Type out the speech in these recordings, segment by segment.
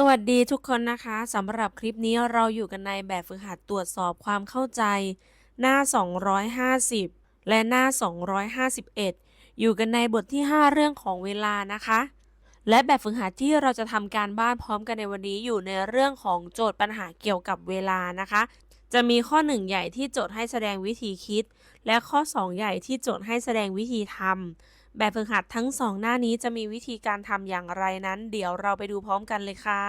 สวัสดีทุกคนนะคะสำหรับคลิปนี้เราอยู่กันในแบบฝึกหัดตรวจสอบความเข้าใจ หน้า 250 และหน้า 251 อยู่กันในบทที่ 5 เรื่องของเวลานะคะ และแบบฝึกหัดที่เราจะทำการบ้านพร้อมกันในวันนี้อยู่ในเรื่องของโจทย์ปัญหาเกี่ยวกับเวลานะคะ จะมีข้อ 1 ใหญ่ที่โจทย์ให้แสดงวิธีคิด และข้อ 2 ใหญ่ที่โจทย์ให้แสดงวิธีทำ แบบฝึกหัดทั้งสองหน้านี้จะมีวิธีการทำอย่างไรนั้น เดี๋ยวเราไปดูพร้อมกันเลยค่ะ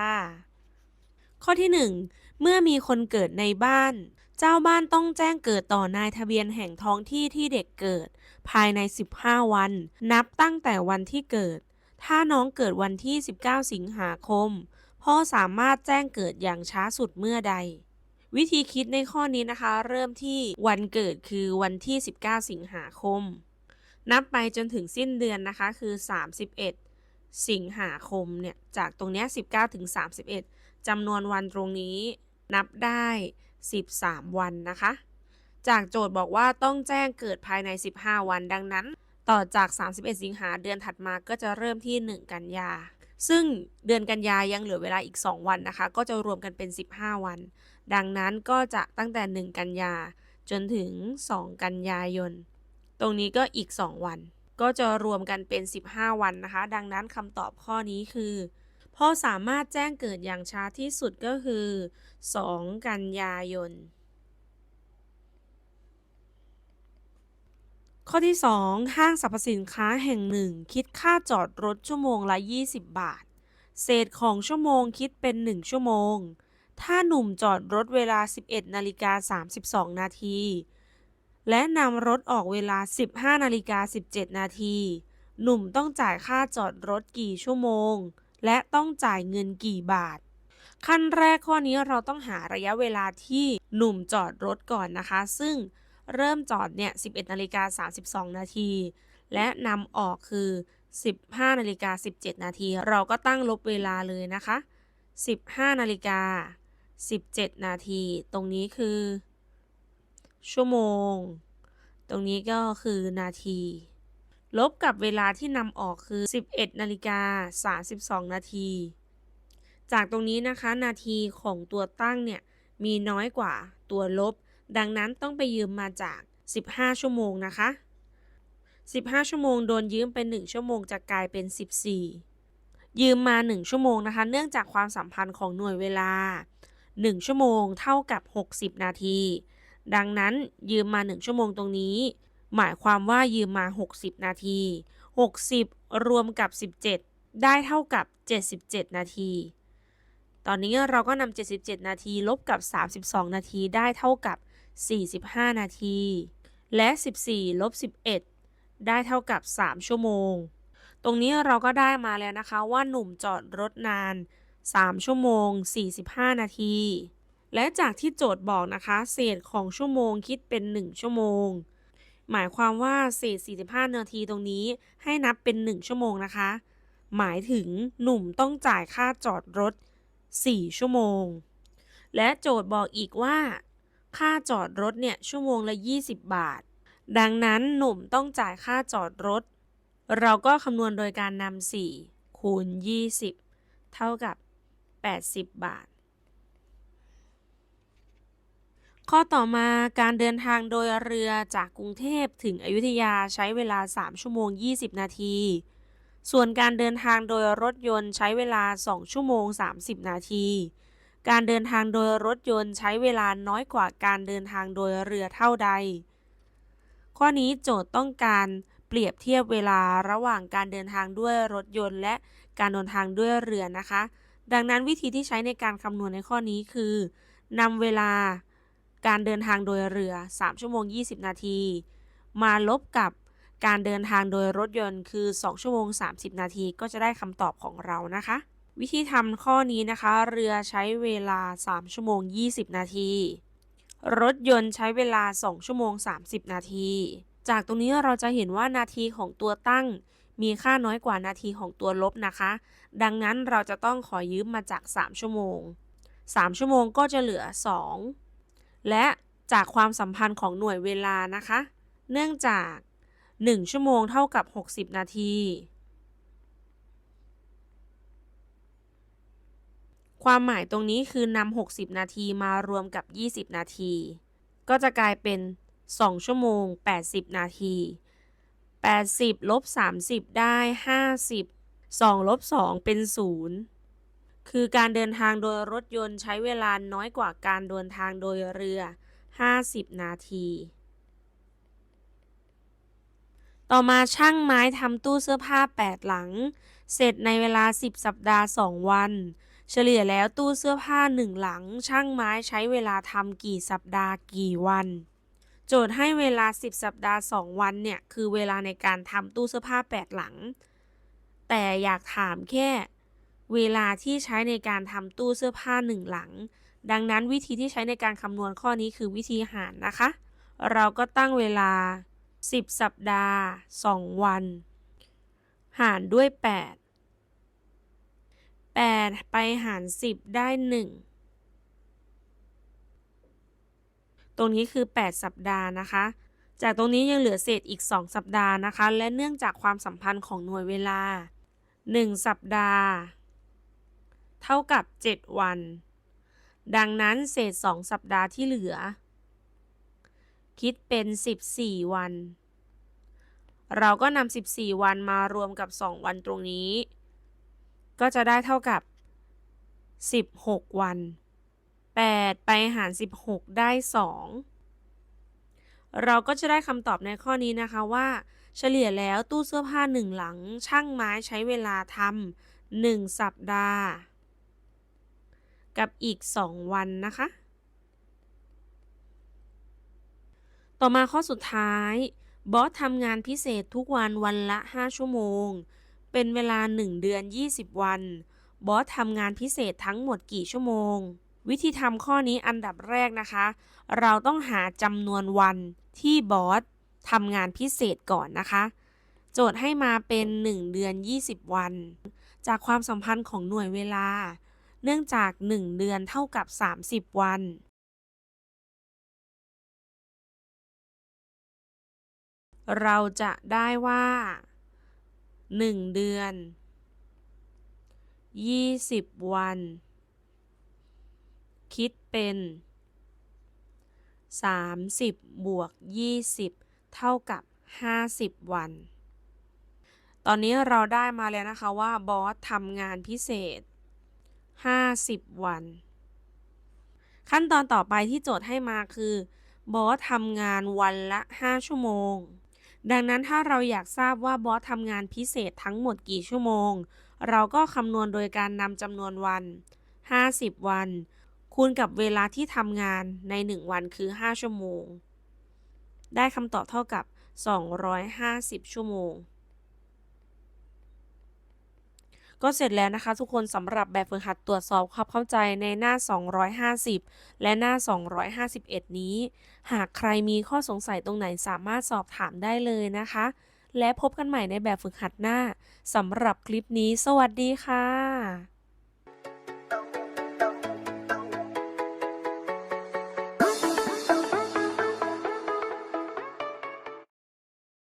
ข้อที่ 1 เมื่อมีคนเกิดในบ้าน เจ้าบ้านต้องแจ้งเกิดต่อนายทะเบียนแห่งท้องที่ที่เด็กเกิด ภายใน 15 วัน นับตั้งแต่วันที่เกิด ถ้าน้องเกิดวันที่ 19 สิงหาคม พ่อสามารถแจ้งเกิดอย่างช้าสุดเมื่อใดวิธีคิดในข้อนี้นะคะ เริ่มที่วันเกิดคือวันที่ 19 สิงหาคม นับไปจนถึงสิ้นเดือนนะคะ คือ 31 สิงหาคมเนี่ย จากตรงนี้ 19 ถึง 31 จำนวนวันตรงนี้นับได้ 13 วันนะคะ จากโจทย์บอกว่าต้องแจ้งเกิดภายใน 15 วันดังนั้น ต่อจาก 31 สิงหาเดือนถัดมาก็จะเริ่มที่ 1 กันยา ซึ่งเดือนกันยายังเหลือเวลาอีก 2 วันนะคะ ก็จะรวมกันเป็น 15 วัน ดังนั้นก็จะตั้งแต่ 1 กันยาจนถึง 2 กันยายน ตรงนี้ก็อีก 2 วัน ก็จะรวมกันเป็น 15 วันนะคะ ดังนั้นคำตอบข้อนี้คือพ่อสามารถแจ้งเกิดอย่างช้าที่สุดก็คือ 2 กันยายน ข้อที่ 2 ห้างสรรพสินค้าแห่งหนึ่ง คิดค่าจอดรถชั่วโมงละ 20 บาท เศษของชั่วโมงคิดเป็น 1 ชั่วโมง ถ้าหนุ่มจอดรถเวลา 11นาฬิกา32 นาที และนำรถออกเวลา 15นาฬิกา17 นาที หนุ่มต้องจ่ายค่าจอดรถกี่ชั่วโมง และต้องจ่ายเงินกี่บาท ขั้นแรกข้อนี้เราต้องหาระยะเวลาที่หนุ่มจอดรถก่อนนะคะ ซึ่งเริ่มจอดเนี่ย 11นาฬิกา32 นาที และนำออกคือ 15นาฬิกา17 นาที เราก็ตั้งลบเวลาเลยนะคะ 15นาฬิกา17 นาที ตรงนี้คือ ชั่วโมง ตรงนี้ก็คือนาที ลบกับเวลาที่นำออกคือ 11นาฬิกา32 นาที จากตรงนี้นะคะนาทีของตัวตั้งเนี่ยมีน้อยกว่าตัวลบ ดังนั้นต้องไปยืมมาจาก 15 ชั่วโมงนะคะ 15 ชั่วโมงโดนยืมไป 1 ชั่วโมงจะกลายเป็น 14 ยืมมา 1 ชั่วโมงนะคะ เนื่องจากความสัมพันธ์ของหน่วยเวลา 1 ชั่วโมงเท่ากับ 60 นาที ดังนั้นยืมมา 1 ชั่วโมงตรงนี้ หมายความว่ายืมมา 60 นาที 60 รวมกับ 17 ได้เท่ากับ 77 นาที ตอนนี้เราก็นำ77 นาทีลบกับ 32 นาทีได้เท่ากับ 45 นาที และ 14 ลบ 11 ได้เท่ากับ 3 ชั่วโมง ตรงนี้เราก็ได้มาแล้วนะคะว่าหนุ่มจอดรถนาน 3 ชั่วโมง 45 นาที และจากที่โจทย์บอกนะคะ เศษของชั่วโมงคิดเป็น 1 ชั่วโมง หมายความว่าเศษ 45 นาทีตรงนี้ให้นับเป็น 1 ชั่วโมงนะคะ หมายถึงหนุ่มต้องจ่ายค่าจอดรถ 4 ชั่วโมง และโจทย์บอกอีกว่า ค่าจอดรถเนี่ยชั่วโมงละ 20 บาท ดังนั้นหนุ่มต้องจ่ายค่าจอดรถ เราก็คำนวณโดยการนำ4คูณ 20 เท่ากับ 80 บาท ข้อต่อมาการเดินทางโดยเรือจากกรุงเทพถึงอยุธยาใช้เวลา 3 ชั่วโมง 20 นาที ส่วนการเดินทางโดยรถยนต์ใช้เวลา 2 ชั่วโมง 30 นาที การเดินทางโดยรถยนต์ใช้เวลาน้อยกว่าการเดินทางโดยเรือเท่าใด ข้อนี้โจทย์ต้องการเปรียบเทียบเวลาระหว่างการเดินทางด้วยรถยนต์และการเดินทางด้วยเรือนะคะ ดังนั้นวิธีที่ใช้ในการคำนวณในข้อนี้คือนำเวลา การเดินทางโดยเรือ 3 ชั่วโมง 20 นาที มาลบกับการเดินทางโดยรถยนต์คือ 2 ชั่วโมง 30 นาทีก็จะได้คำตอบของเรานะคะ วิธีทำข้อนี้นะคะ เรือใช้เวลา 3 ชั่วโมง 20 นาที รถยนต์ใช้เวลา 2 ชั่วโมง 30 นาที จากตรงนี้เราจะเห็นว่านาทีของตัวตั้ง มีค่าน้อยกว่านาทีของตัวลบนะคะ ดังนั้นเราจะต้องขอยืมมาจาก 3 ชั่วโมง 3 ชั่วโมงก็จะเหลือ 2 และจากความสัมพันธ์ของหน่วยเวลานะคะ เนื่องจาก 1 ชั่วโมงเท่ากับ 60 นาที ความหมายตรงนี้คือนำ60 นาทีมารวมกับ 20 นาที ก็จะกลายเป็น 2 ชั่วโมง 80 นาที 80ลบ30 ได้ 50 2ลบ2เป็น 0 คือการเดินทางโดยรถยนต์ใช้เวลาน้อยกว่าการเดินทางโดยเรือ 50 นาที ต่อมาช่างไม้ทำตู้เสื้อผ้า 8 หลัง เสร็จในเวลา 10 สัปดาห์ 2 วัน เฉลี่ยแล้วตู้เสื้อผ้า 1 หลัง ช่างไม้ใช้เวลาทำกี่สัปดาห์กี่วัน โจทย์ให้เวลา 10 สัปดาห์ 2 วันเนี่ย คือเวลาในการทำตู้เสื้อผ้า 8 หลัง แต่อยากถามแค่ เวลาที่ใช้ในการทำตู้เสื้อผ้า1หลัง ดังนั้นวิธีที่ใช้ในการคำนวณข้อนี้คือวิธีหารนะคะ เราก็ตั้งเวลา 10 สัปดาห์ 2 วัน หารด้วย 8 8 ไปหาร 10 ได้ 1 ตรงนี้คือ 8 สัปดาห์นะคะ จากตรงนี้ยังเหลือเศษอีก 2 สัปดาห์นะคะ และเนื่องจากความสัมพันธ์ของหน่วยเวลา 1 สัปดาห์ เท่ากับ 7 วัน ดังนั้นเศษ 2 สัปดาห์ที่เหลือ คิดเป็น 14 วัน เราก็นำ14 วันมารวมกับ 2 วันตรงนี้ ก็จะได้เท่ากับ 16 วัน 8 ไปหาร 16 ได้ 2 เราก็จะได้คำตอบในข้อนี้นะคะว่า เฉลี่ยแล้วตู้เสื้อผ้า1หลังช่างไม้ใช้เวลาทำ1สัปดาห์ กับอีก 2 วันนะคะ ต่อมาข้อสุดท้าย บอสทำงานพิเศษทุกวันวันละ 5 ชั่วโมง เป็นเวลา 1 เดือน 20 วัน บอสทำงานพิเศษทั้งหมดกี่ชั่วโมง วิธีทำข้อนี้อันดับแรกนะคะ เราต้องหาจำนวนวันที่บอสทำงานพิเศษก่อนนะคะ โจทย์ให้มาเป็น 1 เดือน 20 วัน จากความสัมพันธ์ของหน่วยเวลา เนื่องจาก 1 เดือนเท่ากับ 30 วันเราจะได้ว่า 1 เดือน 20 วัน คิดเป็น 30 บวก 20 เท่ากับ 50 วัน ตอนนี้เราได้มาแล้วนะคะว่าบอสทำงานพิเศษ 50 วัน ขั้นตอนต่อไปที่โจทย์ให้มาคือบอสทำงานวันละ 5 ชั่วโมง ดังนั้นถ้าเราอยากทราบว่าบอสทำงานพิเศษทั้งหมดกี่ชั่วโมง เราก็คำนวณโดยการนำจำนวนวัน 50 วัน คูณกับเวลาที่ทำงานใน 1 วันคือ 5 ชั่วโมง ได้คำตอบเท่ากับ 250 ชั่วโมง ก็เสร็จแล้วนะคะ ทุกคนสำหรับแบบฝึกหัดตรวจสอบความเข้าใจในหน้า 250 และหน้า 251 นี้ หากใครมีข้อสงสัยตรงไหนสามารถสอบถามได้เลยนะคะ และพบกันใหม่ในแบบฝึกหัดหน้าสำหรับคลิปนี้ สวัสดีค่ะ